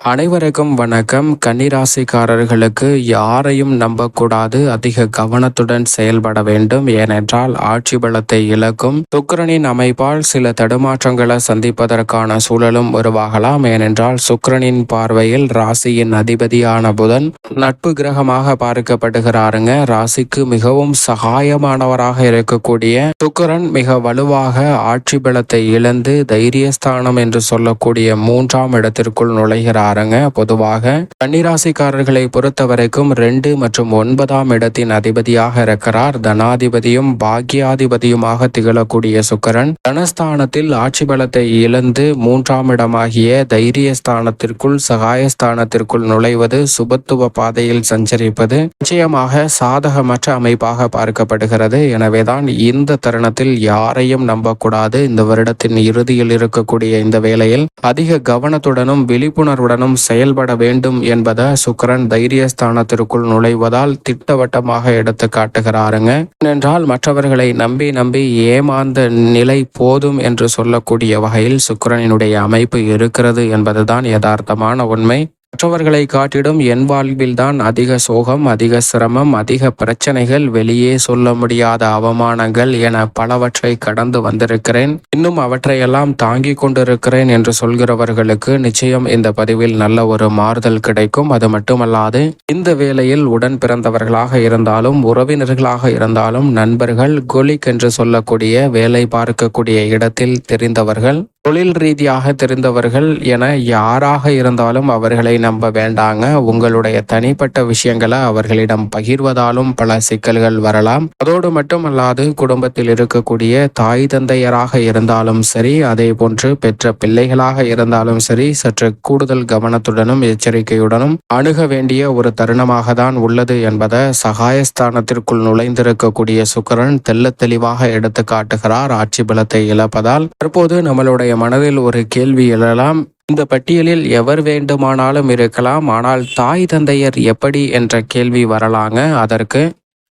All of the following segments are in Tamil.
அனைவருக்கும் வணக்கம். கன்னிராசிக்காரர்களுக்கு யாரையும் நம்பக்கூடாது. அதிக கவனத்துடன் செயல்பட வேண்டும். ஏனென்றால் ஆட்சி பலத்தை இழக்கும் சுக்கரனின் அமைப்பால் சில தடுமாற்றங்களை சந்திப்பதற்கான சூழலும் உருவாகலாம். ஏனென்றால் சுக்கரனின் பார்வையில் ராசியின் அதிபதியான புதன் நட்பு கிரகமாக பார்க்கப்படுகிறாருங்க. ராசிக்கு மிகவும் சகாயமானவராக இருக்கக்கூடிய சுக்கரன் மிக வலுவாக ஆட்சி பலத்தை இழந்து தைரியஸ்தானம் என்று சொல்லக்கூடிய மூன்றாம் இடத்திற்குள் நுழைகிறார். பாருங்க. பொதுவாக கன்னிராசிக்காரர்களை பொறுத்த வரைக்கும் ரெண்டு மற்றும் ஒன்பதாம் இடத்தின் அதிபதியாக இருக்கிறார். தனாதிபதியும் பாக்யாதிபதியுமாக திகழக்கூடிய சுக்கரன் தனஸ்தானத்தில் ஆட்சி பலத்தை இழந்து மூன்றாம் இடமாகிய தைரியஸ்தானத்திற்குள் சகாயஸ்தானத்திற்குள் நுழைவது சுபத்துவ பாதையில் சஞ்சரிப்பது நிச்சயமாக சாதகமற்ற அமைப்பாக பார்க்கப்படுகிறது. எனவேதான் இந்த தருணத்தில் யாரையும் நம்பக்கூடாது. இந்த வருடத்தின் இறுதியில் இருக்கக்கூடிய இந்த வேளையில் அதிக கவனத்துடனும் விழிப்புணர்வுடன் கவனம் செயல்பட வேண்டும் என்பதை சுக்கரன் தைரியஸ்தானத்திற்குள் நுழைவதால் திட்டவட்டமாக எடுத்து காட்டுகிறாருங்க. ஏனென்றால் மற்றவர்களை நம்பி நம்பி ஏமாந்த நிலை போதும் என்று சொல்லக்கூடிய வகையில் சுக்கரனினுடைய அமைப்பு இருக்கிறது என்பதுதான் யதார்த்தமான உண்மை. மற்றவர்களை காட்டிடும் என் வாழ்வில்தான் அதிக சோகம் அதிக சிரமம் அதிக பிரச்சனைகள் வெளியே சொல்ல முடியாத அவமானங்கள் என பலவற்றை கடந்து வந்திருக்கிறேன். இன்னும் அவற்றையெல்லாம் தாங்கிக் கொண்டிருக்கிறேன் என்று சொல்கிறவர்களுக்கு நிச்சயம் இந்த பதிவில் நல்ல ஒரு மாறுதல் கிடைக்கும். அது மட்டுமல்லாது இந்த வேளையில் உடன் பிறந்தவர்களாக இருந்தாலும் உறவினர்களாக இருந்தாலும் நண்பர்கள் கொலிக் என்று சொல்லக்கூடிய வேலை பார்க்கக்கூடிய இடத்தில் தெரிந்தவர்கள் தொழில் ரீதியாக தெரிந்தவர்கள் என யாராக இருந்தாலும் அவர்களை நம்ப வேண்டாங்க. உங்களுடைய தனிப்பட்ட விஷயங்களை அவர்களிடம் பகிர்வதாலும் பல சிக்கல்கள் வரலாம். அதோடு மட்டுமல்லாது குடும்பத்தில் இருக்கக்கூடிய தாய் தந்தையராக இருந்தாலும் சரி அதே போன்று பெற்ற பிள்ளைகளாக இருந்தாலும் சரி சற்று கூடுதல் கவனத்துடனும் எச்சரிக்கையுடனும் அணுக வேண்டிய ஒரு தருணமாக தான் உள்ளது என்பதை சகாயஸ்தானத்திற்குள் நுழைந்திருக்கக்கூடிய சுக்கரன் தெல்ல தெளிவாக எடுத்து காட்டுகிறார் ஆட்சி பலத்தை இழப்பதால் தற்போது நம்மளுடைய மனதில் ஒரு கேள்வி எழலாம். இந்த பட்டியலில் எவர் வேண்டுமானாலும் இருக்கலாம் ஆனால் தாய் தந்தையர் எப்படி என்ற கேள்வி வரலாங்க. அதற்கு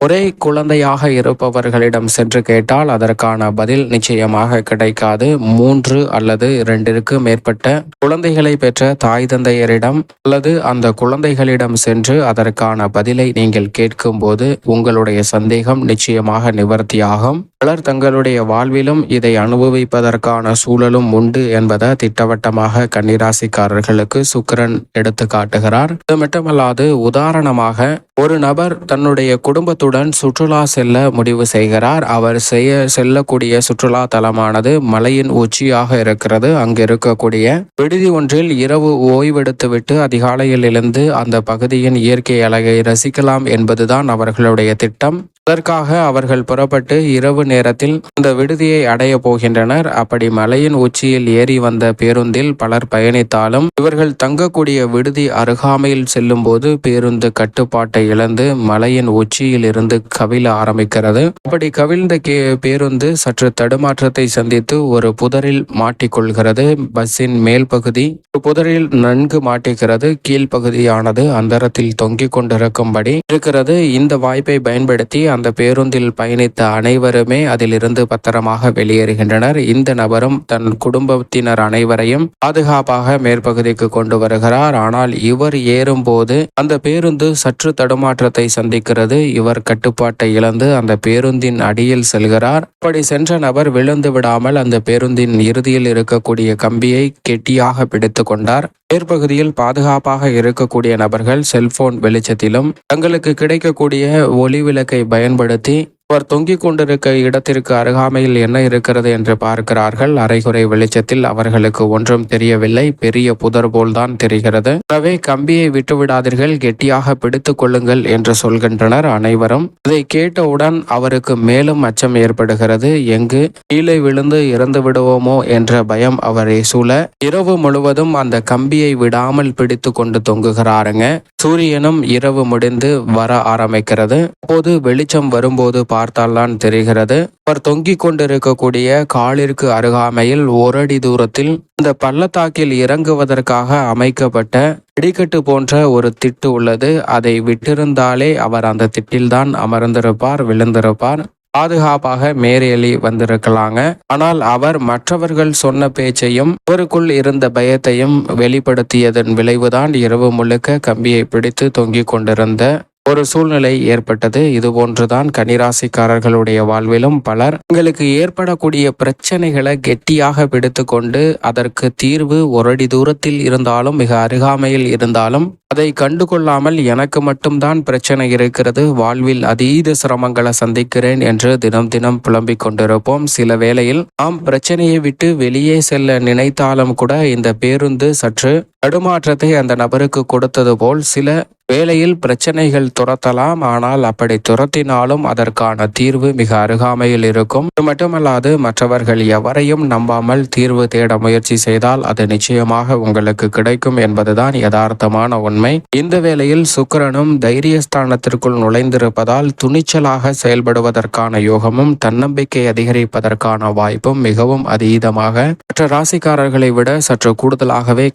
ஒரே குழந்தையாக இருப்பவர்களிடம் சென்று கேட்டால் அதற்கான பதில் நிச்சயமாக கிடைக்காது. மூன்று அல்லது இரண்டிற்கு மேற்பட்ட குழந்தைகளை பெற்ற தாய் தந்தையரிடம் அல்லது அந்த குழந்தைகளிடம் சென்று அதற்கான பதிலை நீங்கள் கேட்கும்போது உங்களுடைய சந்தேகம் நிச்சயமாக நிவர்த்தியாகும். பலர் தங்களுடைய வாழ்விலும் இதை அனுபவிப்பதற்கான சூழலும் உண்டு என்பதை திட்டவட்டமாக கன்னிராசிக்காரர்களுக்கு சுக்கரன் எடுத்து காட்டுகிறார் இது மட்டுமல்லாது உதாரணமாக ஒரு நபர் தன்னுடைய குடும்பத்துடன் சுற்றுலா செல்ல முடிவு செய்கிறார். அவர் செய்ய செல்லக்கூடிய சுற்றுலா தலமானது மலையின் உச்சியாக இருக்கிறது. அங்கு இருக்கக்கூடிய விடுதி ஒன்றில் இரவு ஓய்வெடுத்துவிட்டு அதிகாலையில் எழுந்து அந்த பகுதியின் இயற்கை அழகை ரசிக்கலாம் என்பதுதான் அவர்களுடைய திட்டம். அதற்காக அவர்கள் புறப்பட்டு இரவு நேரத்தில் இந்த விடுதியை அடைய போகின்றனர். அப்படி மலையின் உச்சியில் ஏறி வந்த பேருந்தில் பலர் பயணித்தாலும் இவர்கள் தங்கக்கூடிய விடுதி அருகாமையில் செல்லும் போது பேருந்து கட்டுப்பாட்டை இழந்து மலையின் உச்சியில் இருந்து கவிழ ஆரம்பிக்கிறது. அப்படி கவிழ்ந்த பேருந்து சற்று தடுமாற்றத்தை சந்தித்து ஒரு புதரில் மாட்டிக்கொள்கிறது. பஸ்ஸின் மேல் பகுதி புதரில் நன்கு மாட்டிக்கிறது கீழ்ப்பகுதியானது அந்தரத்தில் தொங்கிக் கொண்டிருக்கும்படி இருக்கிறது. இந்த வாய்ப்பை பயன்படுத்தி அந்த பேருந்தில் பயணித்த அனைவருமே அதிலிருந்து பத்திரமாக வெளியேறுகின்றனர். இந்த நபரும் தன் குடும்பத்தினர் அனைவரையும் பாதுகாப்பாக மேற்பகுதிக்கு கொண்டு வருகிறார். ஆனால் இவர் ஏறும்போது அந்த பேருந்து சற்று தடுமாற்றத்தை சந்திக்கிறது. இவர் கட்டுப்பாட்டை இழந்து அந்த பேருந்தின் அடியில் செல்கிறார். அப்படி சென்ற நபர் விழுந்து விடாமல் அந்த பேருந்தின் இறுதியில் இருக்கக்கூடிய கம்பியை கெட்டியாக பிடித்து கொண்டார். மேற்பகுதியில் பாதுகாப்பாக இருக்கக்கூடிய நபர்கள் செல்போன் வெளிச்சத்திலும் தங்களுக்கு கிடைக்கக்கூடிய ஒளி விளக்கை பயன்படுத்தி அவர் தொங்கிக் கொண்டிருக்க இடத்திற்கு அருகாமையில் என்ன இருக்கிறது என்று பார்க்கிறார்கள். அரைகுறை வெளிச்சத்தில் அவர்களுக்கு ஒன்றும் தெரியவில்லை. பெரிய புதர் போல்தான் தெரிகிறது. எனவே கம்பியை விட்டுவிடாதீர்கள். கெட்டியாக பிடித்துக் கொள்ளுங்கள் என்று சொல்கின்றனர் அனைவரும். இதை கேட்டவுடன் அவருக்கு மேலும் அச்சம் ஏற்படுகிறது. எங்கு கீழே விழுந்து இறந்து விடுவோமோ என்ற பயம் அவரை சூழ. இரவு முழுவதும் அந்த கம்பியை விடாமல் பிடித்து கொண்டு தொங்குகிறாருங்க. சூரியனும் இரவு முடிந்து வர ஆரம்பிக்கிறது. அப்போது வெளிச்சம் வரும்போது பார்த்தால்தான் தெரிகிறது. அவர் தொங்கிக் கொண்டிருக்கக்கூடிய காலிற்கு அருகாமையில் ஒரு அடி தூரத்தில் இந்த பள்ளத்தாக்கில் இறங்குவதற்காக அமைக்கப்பட்ட இடிக்கட்டு போன்ற ஒரு திட்டு உள்ளது. அதை விட்டிருந்தாலே அவர் அந்த திட்டில்தான் அமர்ந்திருப்பார் விழுந்திருப்பார். பாதுகாப்பாக மேரேலி வந்திருக்கலாங்க. ஆனால் அவர் மற்றவர்கள் சொன்ன பேச்சையும் அவருக்குள் இருந்த பயத்தையும் வெளிப்படுத்தியதன் விளைவுதான் இரவு முழுக்க கம்பியை பிடித்து தொங்கிக் கொண்டிருந்த ஒரு சூழ்நிலை ஏற்பட்டது. இது போன்றுதான் கன்னிராசிக்காரர்களுடைய வாழ்விலும் பலர் உங்களுக்கு ஏற்படக்கூடிய பிரச்சனைகளை கெட்டியாக பிடித்து கொண்டு அதற்கு தீர்வு ஒரு அடி தூரத்தில் இருந்தாலும் மிக அருகாமையில் இருந்தாலும் அதை கண்டுகொள்ளாமல் எனக்கு மட்டும்தான் பிரச்சனை இருக்கிறது. வாழ்வில் அதீத சிரமங்களை சந்திக்கிறேன் என்று தினம் தினம் புலம்பிக் கொண்டிருப்போம். சில வேளையில் நாம் பிரச்சனையை விட்டு வெளியே செல்ல நினைத்தாலும் கூட இந்த பேருந்து சற்று தடுமாற்றத்தை அந்த நபருக்கு கொடுத்தது போல் சில வேளையில் பிரச்சனைகள் துரத்தலாம். ஆனால் அப்படி துரத்தினாலும் அதற்கான தீர்வு மிக அருகாமையில் இருக்கும். இது மட்டுமல்லாது மற்றவர்கள் எவரையும் நம்பாமல் தீர்வு தேட முயற்சி செய்தால் அது நிச்சயமாக உங்களுக்கு கிடைக்கும் என்பதுதான் யதார்த்தமான உண்மை. இந்த வேளையில் சுக்கரனும் தைரியஸ்தானத்திற்குள் நுழைந்திருப்பதால் துணிச்சலாக செயல்படுவதற்கான யோகமும் தன்னம்பிக்கை அதிகரிப்பதற்கான வாய்ப்பும் மிகவும் அதீதமாக. மற்ற ராசிக்காரர்களை விட சற்று கூடுதலாகவே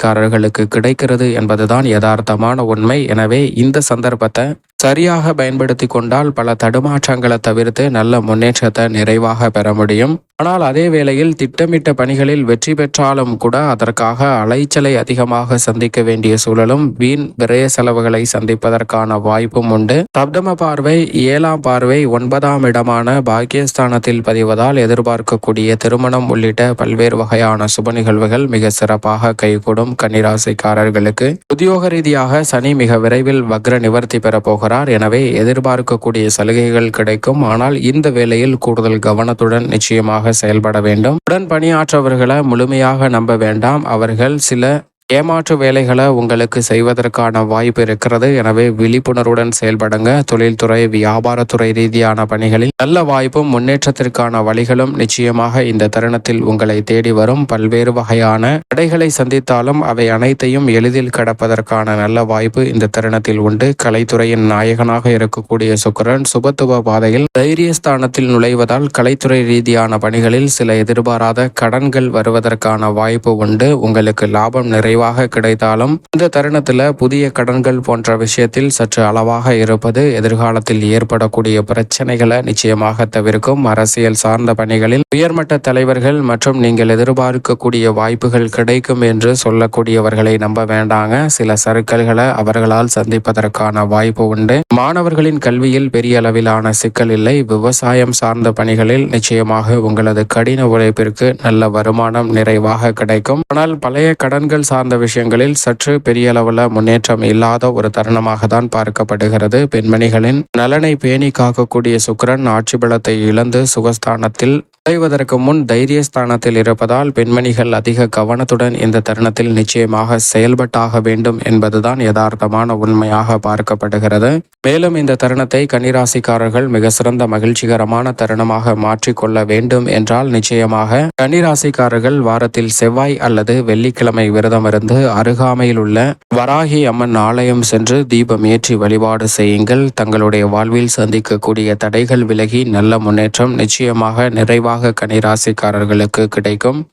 கன்னிராசிக்காரர்களுக்கு கிடைக்கிறது என்பதுதான் யதார்த்தமான உண்மை. எனவே இந்த சந்தர்ப்பத்தை சரியாக பயன்படுத்தி கொண்டால் பல தடுமாற்றங்களை தவிர்த்து நல்ல முன்னேற்றத்தை நிறைவாக பெற முடியும். ஆனால் அதே வேளையில் திட்டமிட்ட பணிகளில் வெற்றி பெற்றாலும் கூட அதற்காக அலைச்சலை அதிகமாக சந்திக்க வேண்டிய சூழலும் வீண் விரய செலவுகளை சந்திப்பதற்கான வாய்ப்பும் உண்டு. சப்தம பார்வை ஏழாம் பார்வை ஒன்பதாம் இடமான பாக்கியஸ்தானத்தில் பதிவதால் எதிர்பார்க்கக்கூடிய திருமணம் உள்ளிட்ட பல்வேறு வகையான சுப நிகழ்வுகள் மிக சிறப்பாக கைகூடும் கன்னிராசிக்காரர்களுக்கு. உத்தியோக ரீதியாக சனி மிக விரைவில் வக்ர நிவர்த்தி பெற போகிறார். எனவே எதிர்பார்க்கக்கூடிய சலுகைகள் கிடைக்கும். ஆனால் இந்த வேலையில் கூடுதல் கவனத்துடன் நிச்சயமாக செயல்பட வேண்டும். உடன் பணியாற்றவர்களை முழுமையாக நம்ப வேண்டாம். அவர்கள் சில ஏமாற்று வேலைகளை உங்களுக்கு செய்வதற்கான வாய்ப்பு இருக்கிறது. எனவே விழிப்புணர்வுடன் செயல்படுங்க. தொழில்துறை வியாபாரத்துறை ரீதியான பணிகளில் நல்ல வாய்ப்பும் முன்னேற்றத்திற்கான வழிகளும் நிச்சயமாக இந்த தருணத்தில் உங்களை தேடி வரும். பல்வேறு வகையான தடைகளை சந்தித்தாலும் அவை அனைத்தையும் எளிதில் கடப்பதற்கான நல்ல வாய்ப்பு இந்த தருணத்தில் உண்டு. கலைத்துறையின் நாயகனாக இருக்கக்கூடிய சுக்கரன் சுபத்துவ பாதையில் தைரியஸ்தானத்தில் நுழைவதால் கலைத்துறை ரீதியான பணிகளில் சில எதிர்பாராத கடன்கள் வருவதற்கான வாய்ப்பு உண்டு. உங்களுக்கு லாபம் நிறைவு நிறைவாக கிடைத்தாலும் இந்த தருணத்தில் புதிய கடன்கள் போன்ற விஷயத்தில் சற்று அளவாக இருப்பது எதிர்காலத்தில் ஏற்படக்கூடிய பிரச்சனைகளை நிச்சயமாக தவிர்க்கும். அரசியல் சார்ந்த பணிகளில் உயர்மட்ட தலைவர்கள் மற்றும் நீங்கள் எதிர்பார்க்கக்கூடிய வாய்ப்புகள் கிடைக்கும் என்று சொல்லக்கூடியவர்களை நம்ப வேண்டாங்க. சில சறுக்கல்களை அவர்களால் சந்திப்பதற்கான வாய்ப்பு உண்டு. மாணவர்களின் கல்வியில் பெரிய அளவிலான சிக்கல் இல்லை. விவசாயம் சார்ந்த பணிகளில் நிச்சயமாக உங்களது கடின உழைப்பிற்கு நல்ல வருமானம் நிறைவாக கிடைக்கும். ஆனால் பழைய கடன்கள் சார்ந்த விஷயங்களில் சற்று பெரிய அளவில் முன்னேற்றம் இல்லாத ஒரு தருணமாக தான் பார்க்கப்படுகிறது. பெண்மணிகளின் நலனை பேணி காக்கக்கூடிய சுக்கிரன் ஆட்சி பலத்தை இழந்து சுகஸ்தானத்தில் நுழைவதற்கு முன் தைரியஸ்தானத்தில் இருப்பதால் பெண்மணிகள் அதிக கவனத்துடன் இந்த தருணத்தில் நிச்சயமாக செயல்பட்டாக வேண்டும் என்பதுதான் யதார்த்தமான உண்மையாக பார்க்கப்படுகிறது. மேலும் இந்த தருணத்தை கன்னிராசிக்காரர்கள் மிக சிறந்த மகிழ்ச்சிகரமான தருணமாக மாற்றிக்கொள்ள வேண்டும் என்றால் நிச்சயமாக கன்னிராசிக்காரர்கள் வாரத்தில் செவ்வாய் அல்லது வெள்ளிக்கிழமை விரதம் இருந்து அருகாமையில் உள்ள வராகி அம்மன் ஆலயம் சென்று தீபம் ஏற்றி வழிபாடு செய்யுங்கள். தங்களுடைய வாழ்வில் சந்திக்கக்கூடிய தடைகள் விலகி நல்ல முன்னேற்றம் நிச்சயமாக நிறைவாக கன்னிராசிக்காரர்களுக்கு கிடைக்கும்.